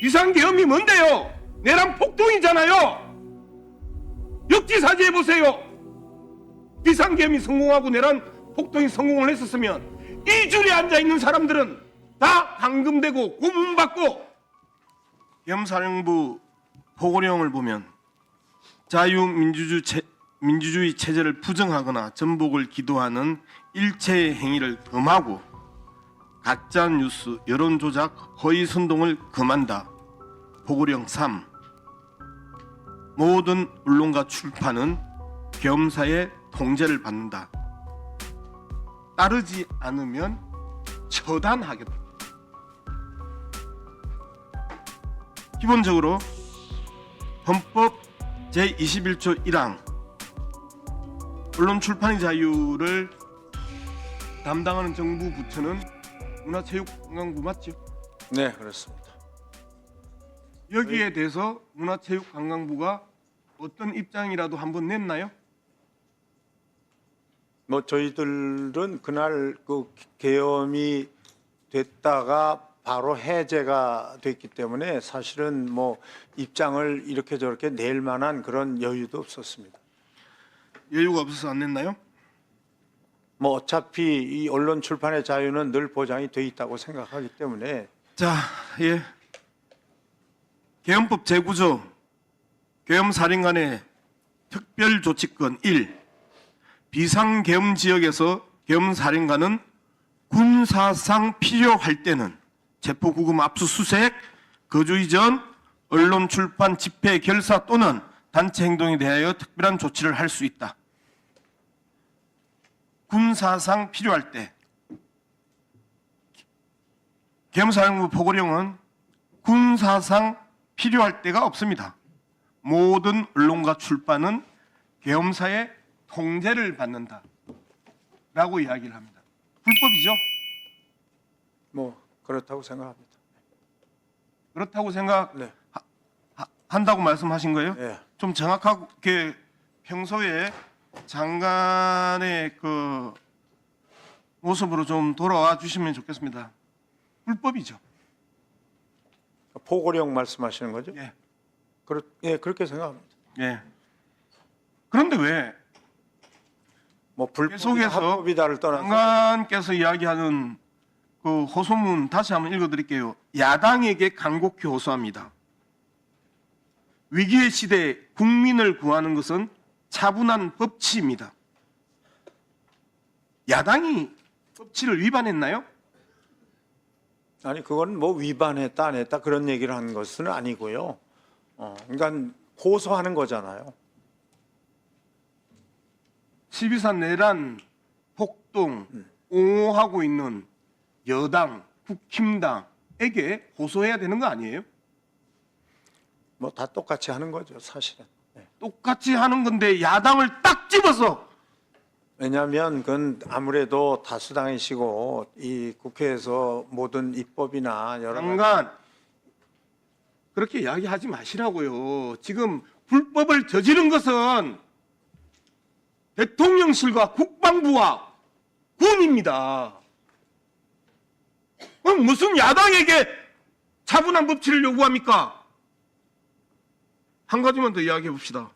비상계엄이 뭔데요? 내란 폭동이잖아요. 역지사지해 보세요. 비상계엄이 성공하고 내란 폭동이 성공을 했었으면 이 줄에 앉아 있는 사람들은 다 감금되고 고문받고 계엄사령부 보고령을 보면 자유민주주의 체제를 부정하거나 전복을 기도하는 일체의 행위를 금하고 가짜 뉴스, 여론 조작, 허위 선동을 금한다. 보고령 3. 모든 언론과 출판은 겸사의 통제를 받는다. 따르지 않으면 처단하겠다. 기본적으로 헌법 제21조 1항 언론 출판의 자유를 담당하는 정부 부처는 문화체육관광부 맞죠? 네, 그렇습니다. 여기에 대해서 문화체육관광부가 어떤 입장이라도 한번 냈나요? 뭐 저희들은 그날 그 계엄이 됐다가 바로 해제가 됐기 때문에 사실은 뭐 입장을 이렇게 저렇게 낼 만한 그런 여유도 없었습니다. 여유가 없어서 안 냈나요? 뭐 어차피 이 언론 출판의 자유는 늘 보장이 돼 있다고 생각하기 때문에 자, 예. 계엄법 제9조 계엄 살인간의 특별 조치권 1. 비상계엄 지역에서 계엄 살인간은 군사상 필요할 때는 체포 구금 압수수색 거주 이전 언론 출판 집회 결사 또는 단체 행동에 대하여 특별한 조치를 할 수 있다. 군사상 필요할 때 계엄사령부 보고령은 군사상 필요할 때가 없습니다. 모든 언론과 출판은 계엄사의 통제를 받는다. 라고 이야기를 합니다. 불법이죠? 뭐 그렇다고 생각합니다. 그렇다고 생각한다고 네. 말씀하신 거예요? 예. 좀 정확하게 평소에 장관의 그 모습으로 좀 돌아와 주시면 좋겠습니다. 불법이죠. 포고령 말씀하시는 거죠? 예. 그렇, 예, 그렇게 생각합니다. 예. 그런데 왜 뭐 불법이다 계속해서 장관께서 이야기하는 그 호소문 다시 한번 읽어드릴게요. 야당에게 간곡히 호소합니다. 위기의 시대에 국민을 구하는 것은 차분한 법치입니다. 야당이 법치를 위반했나요? 아니 그건 뭐 위반했다 안 했다 그런 얘기를 하는 것은 아니고요. 어, 그러니까 호소하는 거잖아요. 12산 내란 폭동 옹호하고 있는 여당 국힘당에게 호소해야 되는 거 아니에요? 뭐 다 똑같이 하는 거죠, 사실은. 네. 똑같이 하는 건데 야당을 딱 집어서 왜냐하면 그건 아무래도 다수당이시고 이 국회에서 모든 입법이나 여러 가지 그렇게 이야기하지 마시라고요. 지금 불법을 저지른 것은 대통령실과 국방부와 군입니다. 그럼 무슨 야당에게 차분한 법치를 요구합니까? 한 가지만 더 이야기해 봅시다.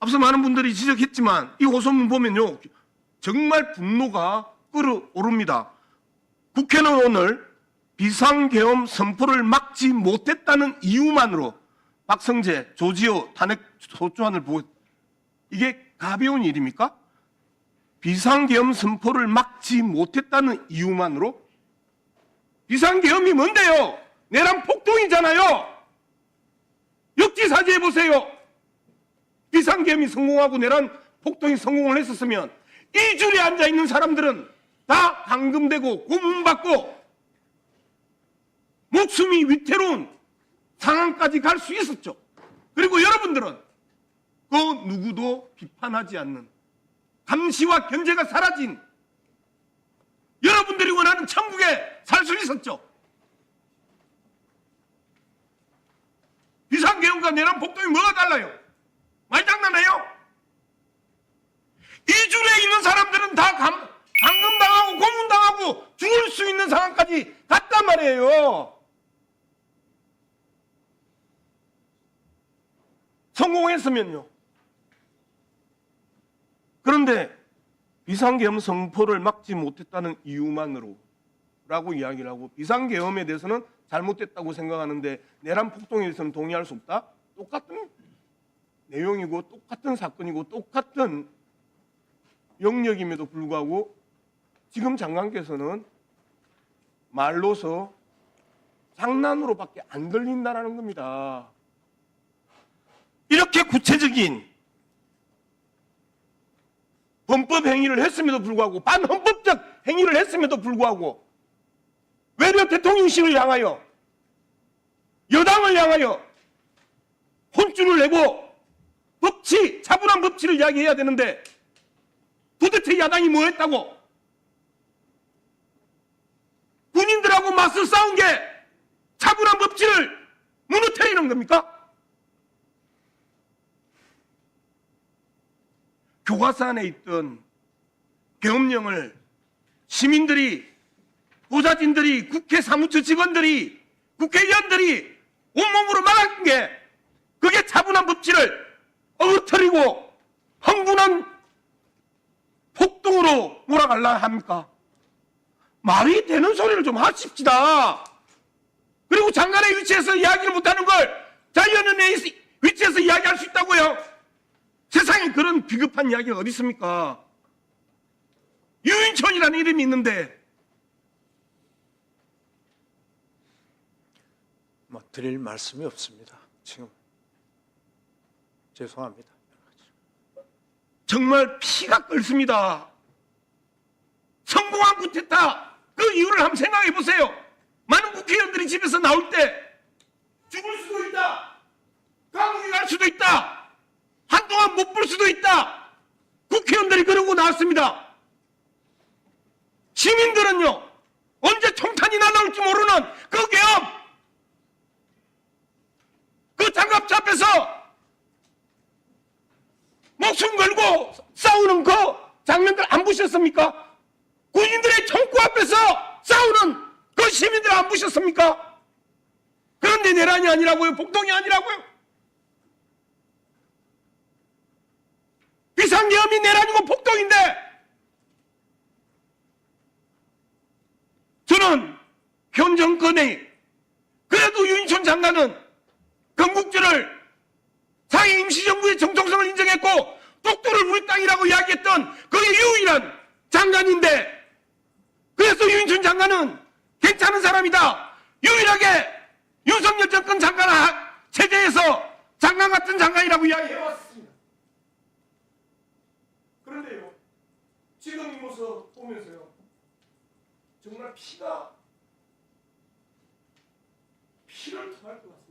앞서 많은 분들이 지적했지만 이 호소문 보면요. 정말 분노가 끓어오릅니다. 국회는 오늘 비상계엄 선포를 막지 못했다는 이유만으로 박성재, 조지호 탄핵 소추안을 보고 이게 가벼운 일입니까? 비상계엄 선포를 막지 못했다는 이유만으로 비상계엄이 뭔데요? 내란 폭동이잖아요. 역지사지해 보세요. 비상계엄이 성공하고 내란 폭동이 성공을 했었으면 이 줄에 앉아 있는 사람들은 다 감금되고 고문받고 목숨이 위태로운 상황까지 갈 수 있었죠. 그리고 여러분들은 그 누구도 비판하지 않는 감시와 견제가 사라진 여러분들이 원하는 천국에 살 수 있었죠. 복동과 내란 복동이 뭐가 달라요? 말장난해요? 이 줄에 있는 사람들은 다 감, 감금당하고 고문당하고 죽을 수 있는 상황까지 갔단 말이에요. 성공했으면요. 그런데 비상계엄 성포를 막지 못했다는 이유만으로 라고 이야기를 하고 비상계엄에 대해서는 잘못됐다고 생각하는데 내란 폭동에 대해서는 동의할 수 없다? 똑같은 내용이고 똑같은 사건이고 똑같은 영역임에도 불구하고 지금 장관께서는 말로서 장난으로밖에 안 들린다라는 겁니다. 이렇게 구체적인 범법 행위를 했음에도 불구하고 반헌법적 행위를 했음에도 불구하고 외려 대통령실을 향하여 여당을 향하여 혼쭐을 내고 법치 차분한 법치를 이야기해야 되는데 도대체 야당이 뭐 했다고 군인들하고 맞서 싸운 게 차분한 법치를 무너뜨리는 겁니까? 교과서 안에 있던 계엄령을 시민들이 보좌진들이 국회 사무처 직원들이 국회의원들이 온몸으로 막은 게 그게 차분한 법치를 어그터리고 흥분한 폭동으로 몰아갈라 합니까? 말이 되는 소리를 좀 하십시다. 그리고 장관의 위치에서 이야기를 못하는 걸 자유연원의 위치에서 이야기할 수 있다고요? 세상에 그런 비겁한 이야기가 어디 있습니까? 유인천이라는 이름이 있는데 뭐 드릴 말씀이 없습니다. 지금 죄송합니다. 정말 피가 끓습니다. 성공한 구테타 그 이유를 한번 생각해 보세요. 많은 국회의원들이 집에서 나올 때 죽을 수도 있다. 감옥에 갈 수도 있다. 한동안 못 볼 수도 있다. 국회의원들이 그러고 나왔습니다. 시민들은요 언제 총탄이 날아올지 모르는 그 계엄 그 장갑차 앞에서 목숨 걸고 싸우는 그 장면들 안 보셨습니까? 군인들의 총구 앞에서 싸우는 그 시민들 안 보셨습니까? 그런데 내란이 아니라고요? 복동이 아니라고요? 비상계엄이 내란이고 복동인데 저는 현 정권의 그래도 유인천 장관은 건국주를 상해 임시정부의 정통성을 인정했고 독도를 우리 땅이라고 이야기했던 그게 유일한 장관인데 그래서 유인천 장관은 괜찮은 사람이다. 유일하게 윤석열 정권 장관 하- 체제에서 장관 같은 장관이라고 이야기해왔습니다. 그런데요, 지금 이 모습 보면서요, 정말 피가 피를 토할 것 같습니다.